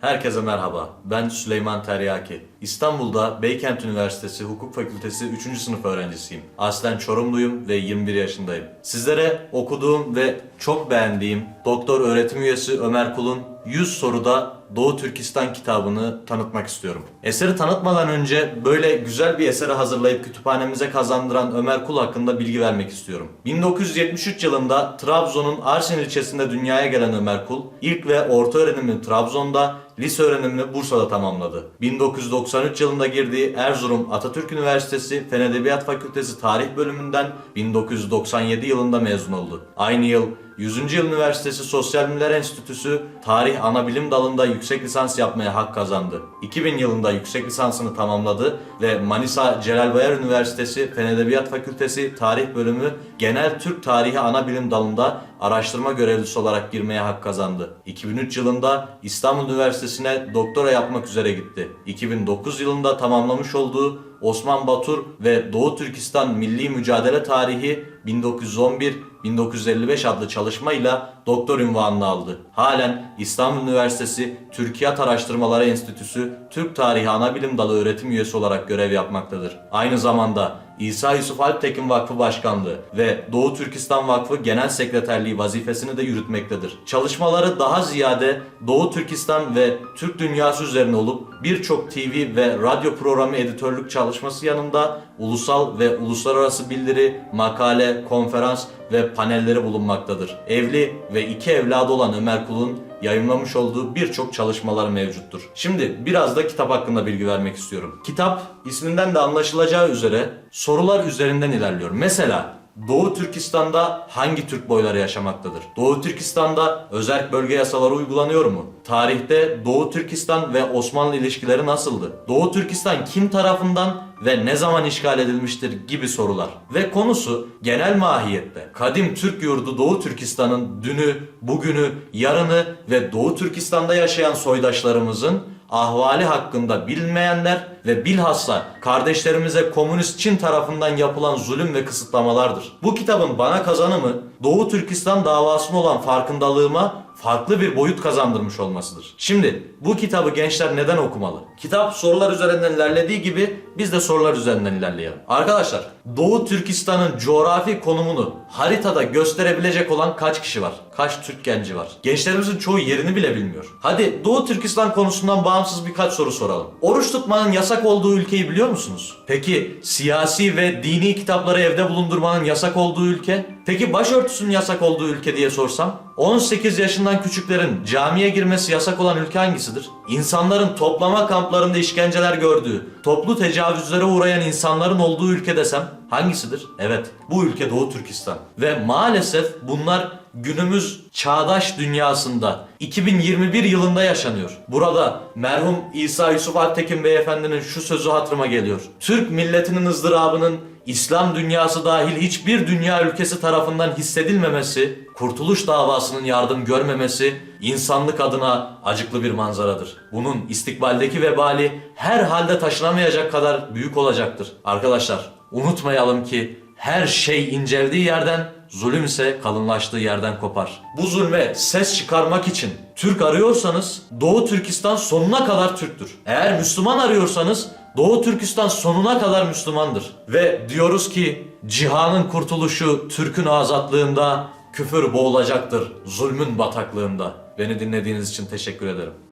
Herkese merhaba. Ben Süleyman Teryaki. İstanbul'da Beykent Üniversitesi Hukuk Fakültesi 3. sınıf öğrencisiyim. Aslen Çorumluyum ve 21 yaşındayım. Sizlere okuduğum ve çok beğendiğim Doktor Öğretim Üyesi Ömer Kul'un 100 soruda Doğu Türkistan kitabını tanıtmak istiyorum. Eseri tanıtmadan önce böyle güzel bir eseri hazırlayıp kütüphanemize kazandıran Ömer Kul hakkında bilgi vermek istiyorum. 1973 yılında Trabzon'un Arsin ilçesinde dünyaya gelen Ömer Kul, ilk ve orta öğrenimini Trabzon'da, lise öğrenimini Bursa'da tamamladı. 1993 yılında girdiği Erzurum Atatürk Üniversitesi Fen Edebiyat Fakültesi Tarih bölümünden 1997 yılında mezun oldu. Aynı yıl 100. Yıl Üniversitesi Sosyal Bilimler Enstitüsü Tarih Anabilim dalında yüksek lisans yapmaya hak kazandı. 2000 yılında yüksek lisansını tamamladı ve Manisa Celal Bayar Üniversitesi Fen Edebiyat Fakültesi Tarih Bölümü Genel Türk Tarihi Anabilim dalında araştırma görevlisi olarak girmeye hak kazandı. 2003 yılında İstanbul Üniversitesi'ne doktora yapmak üzere gitti. 2009 yılında tamamlamış olduğu Osman Batur ve Doğu Türkistan Milli Mücadele Tarihi 1911-1955 adlı çalışmayla doktor unvanını aldı. Halen İstanbul Üniversitesi Türkiyat Araştırmaları Enstitüsü Türk Tarihi Anabilim Dalı öğretim üyesi olarak görev yapmaktadır. Aynı zamanda İsa Yusuf Alptekin Vakfı Başkanlığı ve Doğu Türkistan Vakfı Genel Sekreterliği vazifesini de yürütmektedir. Çalışmaları daha ziyade Doğu Türkistan ve Türk dünyası üzerine olup birçok TV ve radyo programı editörlük çalışması yanında ulusal ve uluslararası bildiri, makale, konferans ve panelleri bulunmaktadır. Evli ve iki evladı olan Ömer Kul'un yayınlamış olduğu birçok çalışmalar mevcuttur. Şimdi biraz da kitap hakkında bilgi vermek istiyorum. Kitap isminden de anlaşılacağı üzere sorular üzerinden ilerliyor. Mesela Doğu Türkistan'da hangi Türk boyları yaşamaktadır? Doğu Türkistan'da özerk bölge yasaları uygulanıyor mu? Tarihte Doğu Türkistan ve Osmanlı ilişkileri nasıldı? Doğu Türkistan kim tarafından ve ne zaman işgal edilmiştir gibi sorular. Ve konusu genel mahiyette. Kadim Türk yurdu Doğu Türkistan'ın dünü, bugünü, yarını ve Doğu Türkistan'da yaşayan soydaşlarımızın ahvali hakkında bilmeyenler ve bilhassa kardeşlerimize komünist Çin tarafından yapılan zulüm ve kısıtlamalardır. Bu kitabın bana kazanımı Doğu Türkistan davasına olan farkındalığıma farklı bir boyut kazandırmış olmasıdır. Şimdi bu kitabı gençler neden okumalı? Kitap sorular üzerinden ilerlediği gibi biz de sorular üzerinden ilerleyelim. Arkadaşlar Doğu Türkistan'ın coğrafi konumunu haritada gösterebilecek olan kaç kişi var? Kaç Türk genci var? Gençlerimizin çoğu yerini bile bilmiyor. Hadi Doğu Türkistan konusundan bağımsız birkaç soru soralım. Oruç tutmanın yasak olduğu ülkeyi biliyor musunuz? Peki siyasi ve dini kitapları evde bulundurmanın yasak olduğu ülke? Peki başörtüsünün yasak olduğu ülke diye sorsam? 18 yaşından küçüklerin camiye girmesi yasak olan ülke hangisidir? İnsanların toplama kamplarında işkenceler gördüğü, toplu tecavüzlere uğrayan insanların olduğu ülke desem hangisidir? Evet, bu ülke Doğu Türkistan. Ve maalesef bunlar günümüz çağdaş dünyasında 2021 yılında yaşanıyor. Burada merhum İsa Yusuf Altekin beyefendinin şu sözü hatırıma geliyor. Türk milletinin ızdırabının İslam dünyası dahil hiçbir dünya ülkesi tarafından hissedilmemesi, kurtuluş davasının yardım görmemesi insanlık adına acıklı bir manzaradır. Bunun istikbaldeki vebali her halde taşınamayacak kadar büyük olacaktır. Arkadaşlar unutmayalım ki her şey inceldiği yerden, zulüm ise kalınlaştığı yerden kopar. Bu zulme ses çıkarmak için Türk arıyorsanız Doğu Türkistan sonuna kadar Türktür. Eğer Müslüman arıyorsanız Doğu Türkistan sonuna kadar Müslümandır. Ve diyoruz ki cihanın kurtuluşu Türk'ün azatlığında, küfür boğulacaktır zulmün bataklığında. Beni dinlediğiniz için teşekkür ederim.